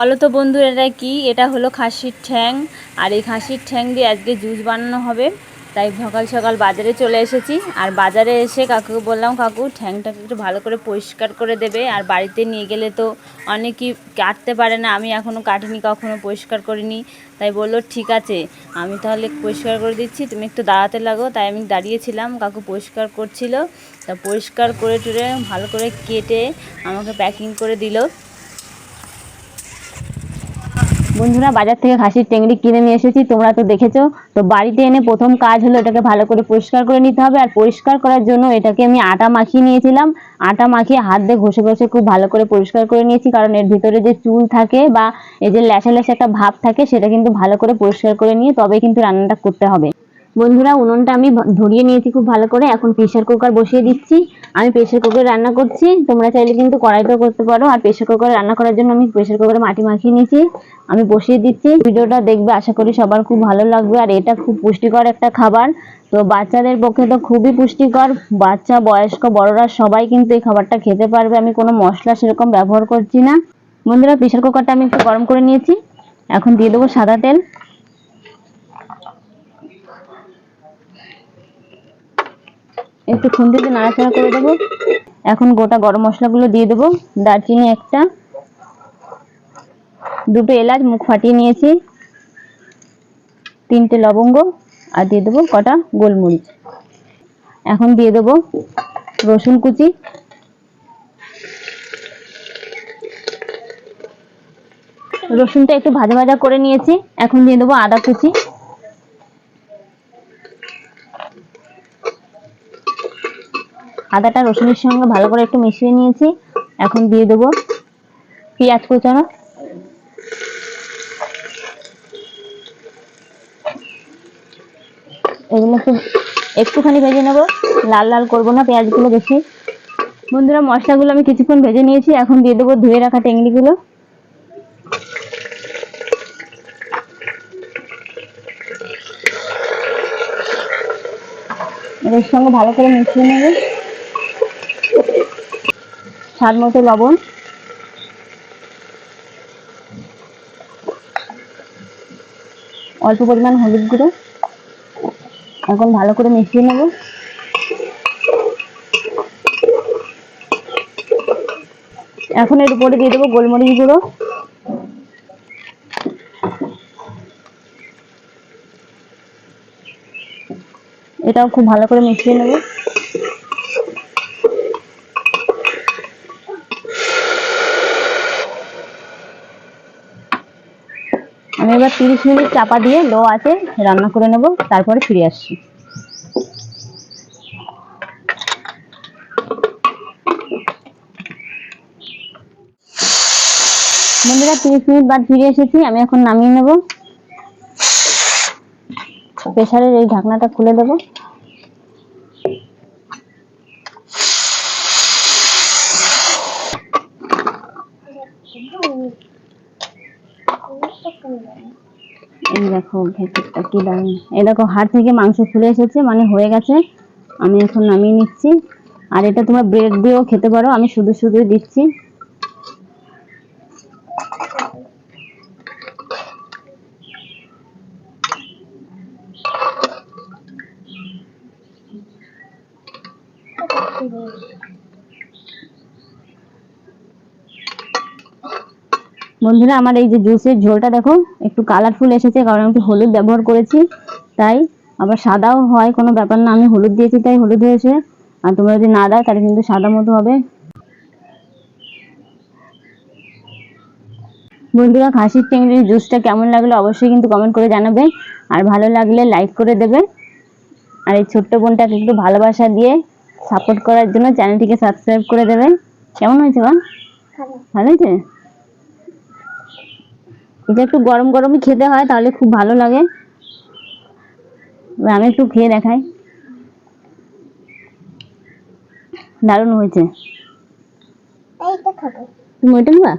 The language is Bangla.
বলো তো বন্ধুরা এটা কি? এটা হলো খাসির ঠ্যাং। আর এই খাসির ঠ্যাং দিয়ে আজকে জুস বানানো হবে। তাই সকাল সকাল বাজারে চলে এসেছি। আর বাজারে এসে কাকুকে বললাম, কাকু, ঠ্যাংটাকে একটু ভালো করে পরিষ্কার করে দেবে। আর বাড়িতে নিয়ে গেলে তো অনেকেই কাটতে পারে না। আমি এখনও কাটিনি, কখনো পরিষ্কার করিনি। তাই বলল, ঠিক আছে, আমি তাহলে পরিষ্কার করে দিচ্ছি। তুমি একটু দাঁড়াতে লাগো। তাই আমি দাঁড়িয়েছিলাম, কাকু পরিষ্কার করছিল। তা পরিষ্কার করে টুরে ভালো করে কেটে আমাকে প্যাকিং করে দিল। বন্ধুরা, বাজার থেকে খাসির টেংরি কিনে নিয়ে এসেছি, তোমরা তো দেখেছ। তো বাড়িতে এনে প্রথম কাজ হলো এটাকে ভালো করে পরিষ্কার করে নিতে হবে। আর পরিষ্কার করার জন্য এটাকে আমি আটা মাখিয়ে নিয়েছিলাম। আটা মাখিয়ে হাত দিয়ে ঘষে ঘষে খুব ভালো করে পরিষ্কার করে নিয়েছি। কারণ এর ভিতরে যে চুল থাকে বা এই যে ল্যাসা ল্যাসা একটা ভাব থাকে, সেটা কিন্তু ভালো করে পরিষ্কার করে নিয়ে তবে কিন্তু রান্নাটা করতে হবে। বন্ধুরা, উনুনটা আমি ধরিয়ে নিয়েছি খুব ভালো করে। এখন প্রেশার কুকার বসিয়ে দিচ্ছি। আমি প্রেশার কুকারে রান্না করছি। তোমরা চাইলে কিন্তু কড়াইতেও করতে পারো। আর প্রেশার কুকারে রান্না করার জন্য আমি প্রেশার কুকারে মাটি মাখিয়ে নিয়েছি। আমি বসিয়ে দিচ্ছি। ভিডিওটা দেখবে, আশা করি সবার খুব ভালো লাগবে। আর এটা খুব পুষ্টিকর একটা খাবার। তো বাচ্চাদের পক্ষে তো খুবই পুষ্টিকর। বাচ্চা, বয়স্ক, বড়রা সবাই কিন্তু এই খাবারটা খেতে পারবে। আমি কোনো মশলা সেরকম ব্যবহার করছি না। বন্ধুরা প্রেশার কুকারটা আমি একটু গরম করে নিয়েছি। এখন দিয়ে দেবো সাদা তেল। একটু খুন্তিতে নাড়াচাড়া করে দেবো। এখন গোটা গরম মশলাগুলো দিয়ে দেবো। দারচিনি একটা, দুটো এলাচ, মুখ ফাটিয়ে নিয়েছি, তিনটে লবঙ্গ, আর দিয়ে দেবো কটা গোলমরিচ। এখন দিয়ে দেবো রসুন কুচি। রসুনটা একটু ভাজা ভাজা করে নিয়েছি। এখন দিয়ে দেবো আদা কুচি। আদাটা রসুনের সঙ্গে ভালো করে একটু মিশিয়ে নিয়েছি। এখন দিয়ে দেবো পেঁয়াজ কুচানো। এগুলো একটুখানি ভেজে নেব। লাল লাল করব না পেঁয়াজগুলো বেশি। বন্ধুরা, মশলাগুলো আমি কিছুক্ষণ ভেজে নিয়েছি। এখন দিয়ে দেবো ধুয়ে রাখা টেংরিগুলো এর সঙ্গে ভালো করে মিশিয়ে নেবে। স্বাদ মতো লবণ। অল্প পরিমাণ হলুদ গুঁড়ো। এখন ভালো করে মিশিয়ে নেব। এখন এর উপরে দিয়ে দেবো গোলমরিচ গুঁড়ো। এটাও খুব ভালো করে মিশিয়ে নেব। আমি এবার তিরিশ মিনিট চাপা দিয়ে লো আছে, রান্না করে নেব, তারপরে ফিরে আসছি। বন্ধুরা, তিরিশ মিনিট বাদ ফিরে এসেছি, আমি এখন নামিয়ে নেব। প্রেশারের এই ঢাকনাটা খুলে দেব। এই দেখো, ভেতরটা কি দারুণ। এই দেখো, হাড় থেকে মাংস খুলে এসেছে মানে হয়ে গেছে। আমি এখন নামিয়ে নিচ্ছি। আর এটা তোমরা ব্রেড দিয়েও খেতে পারো, আমি শুধু শুধুই দিচ্ছি। বন্ধুরা আমার এই যে জুসের ঝোলটা দেখো একটু কালারফুল এসেছে কারণ আমি একটু হলুদ ব্যবহার করেছি তাই আবার সাদাও হয় কোনো ব্যাপার না আমি হলুদ দিয়েছি তাই হলুদ হয়েছে। আর তোমরা যদি না দাও তাহলে কিন্তু সাদা মতো হবে। বন্ধুরা খাসির চিংড়ির জুসটা কেমন লাগল অবশ্যই কিন্তু কমেন্ট করে জানাবে আর ভালো লাগলে লাইক করে দেবে। আর এই ছোট্ট বোনটাকে একটু ভালোবাসা দিয়ে সাপোর্ট করার জন্য চ্যানেলটিকে সাবস্ক্রাইব করে দেবে। কেমন হয়েছে বা ভালো হয়েছে? এটা একটু গরম গরমই খেতে হয় তাহলে খুব ভালো লাগে। আমি একটু খেয়ে দেখাই। দারুণ হয়েছে। তুমি ওইটা নিবা?